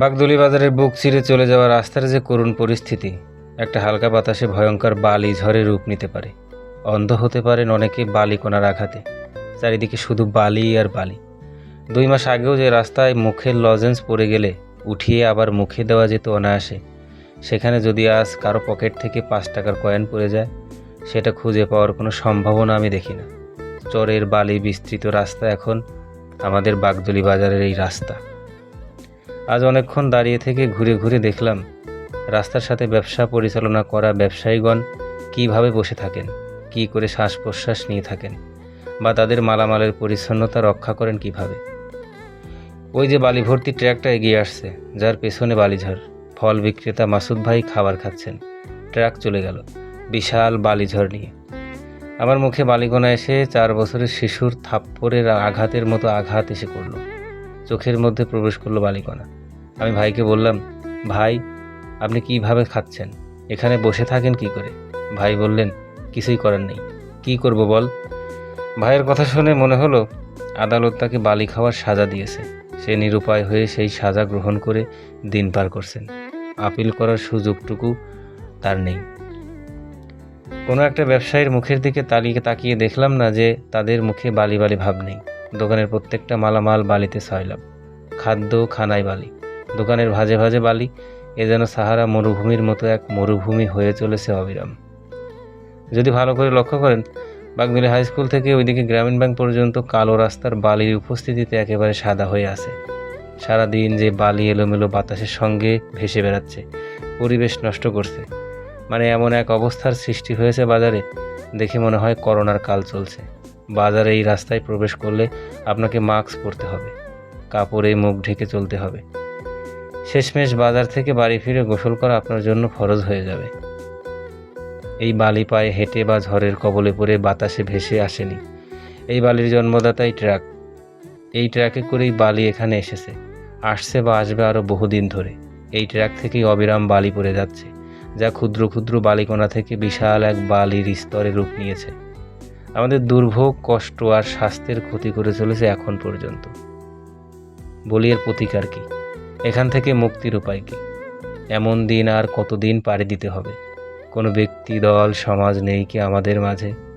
বাগদুলি বাজারের বুক চিরে চলে যাওয়া রাস্তার যে করুণ পরিস্থিতি, একটা হালকা বাতাসে ভয়ঙ্কর বালি ঝড়ে রূপ নিতে পারে। অন্ধ হতে পারেন অনেকে বালি কোনার আঘাতে। চারিদিকে শুধু বালি আর বালি। দুই মাস আগেও যে রাস্তায় মুখের লজেন্স পড়ে গেলে, উঠিয়ে আবার মুখে দেওয়া যেত অনায়াসে। সেখানে যদি আজ কারও পকেট থেকে পাঁচ টাকার কয়েন পড়ে যায়, সেটা খুঁজে পাওয়ার কোনো সম্ভাবনা আমি দেখি না। চরের বালি বিস্তৃত রাস্তা এখন আমাদের বাগদুলি বাজারের এই রাস্তা। আজ অনেকক্ষণ দাঁড়িয়ে থেকে ঘুরে ঘুরে দেখলাম, রাস্তার সাথে ব্যবসা পরিচালনা করা ব্যবসায়ীগণ কীভাবে বসে থাকেন, কি করে শ্বাস প্রশ্বাস নিয়ে থাকেন, বা তাদের মালামালের পরিচ্ছন্নতা রক্ষা করেন কীভাবে। ওই যে বালি ভর্তি ট্রাকটা এগিয়ে আসছে, যার পেছনে বালিঝড়, ফল বিক্রেতা মাসুদ ভাই খাবার খাচ্ছেন, ট্রাক চলে গেল, বিশাল বালিঝড় নিয়ে। আমার মুখে বালিগোনা এসে চার বছরের শিশুর থাপ্পড়ের আঘাতের মতো আঘাত এসে করল চোখের মধ্যে প্রবেশ করল বালিকণা। আমি ভাইকে বললাম, ভাই, আপনি কীভাবে খাচ্ছেন? এখানে বসে থাকেন কি করে? ভাই বললেন, কিছুই করার নেই। কি করব বল? ভাইয়ের কথা শুনে মনে হলো, আদালত তাকে বালি খাওয়ার সাজা দিয়েছে। সে নিরুপায় হয়ে সেই সাজা গ্রহণ করে দিন পার করছেন। আপিল করার সুযোগটুকু তার নেই। কোনো একটা ব্যবসায়ীর মুখের দিকে তালিয়ে তাকিয়ে দেখলাম না যে তাদের মুখে বালি বালি ভাব নেই। দোকানের প্রত্যেকটা মালামাল বালিতে ছয়লাম খাদ্য খানায় বালি। দোকানের ভাজে ভাজে বালি। এ যেন সাহারা মরুভূমির মতো এক মরুভূমি হয়ে চলেছে অবিরাম। যদি ভালো করে লক্ষ্য করেন, বাগমিলি হাই স্কুল থেকে ওইদিকে গ্রামীণ ব্যাংক পর্যন্ত কালো রাস্তার বালির উপস্থিতিতে একেবারে সাদা হয়ে আছে। সারাদিন যে বালি এলোমেলো বাতাসের সঙ্গে ভেসে বেড়াচ্ছে, পরিবেশ নষ্ট করছে। মানে এমন এক অবস্থার সৃষ্টি হয়েছে বাজারে, দেখে মনে হয় করোনার কাল চলছে। বাজারে এই রাস্তায় প্রবেশ করলে আপনাকে মাস্ক পরতে হবে। কাপড়ে মুখ ঢেকে চলতে হবে। শেষমেশ বাজার থেকে বাড়ি ফিরে গোসল করা আপনার জন্য ফরজ হয়ে যাবে। এই বালি পায়ে হেঁটে বা ঝড়ের কবলে পড়ে বাতাসে ভেসে আসেনি। এই বালির জন্মদাতাই ট্রাক। এই ট্রাকে করেই বালি এখানে এসেছে। আসছে বা আসবে আরও বহুদিন ধরে। এই ট্রাক থেকেই অবিরাম বালি পড়ে যাচ্ছে, যা ক্ষুদ্র ক্ষুদ্র বালিকণা থেকে বিশাল এক বালির স্তরে রূপ নিয়েছে। আমাদের দুর্ভোগ, কষ্ট আর স্বাস্থ্যের ক্ষতি করে চলেছে এখন পর্যন্ত। বলি এর প্রতিকার কি? এখান থেকে মুক্তির উপায় কি? এমন দিন আর কতদিন পাড়ি দিতে হবে? কোনো ব্যক্তি, দল, সমাজ নেই কি আমাদের মাঝে?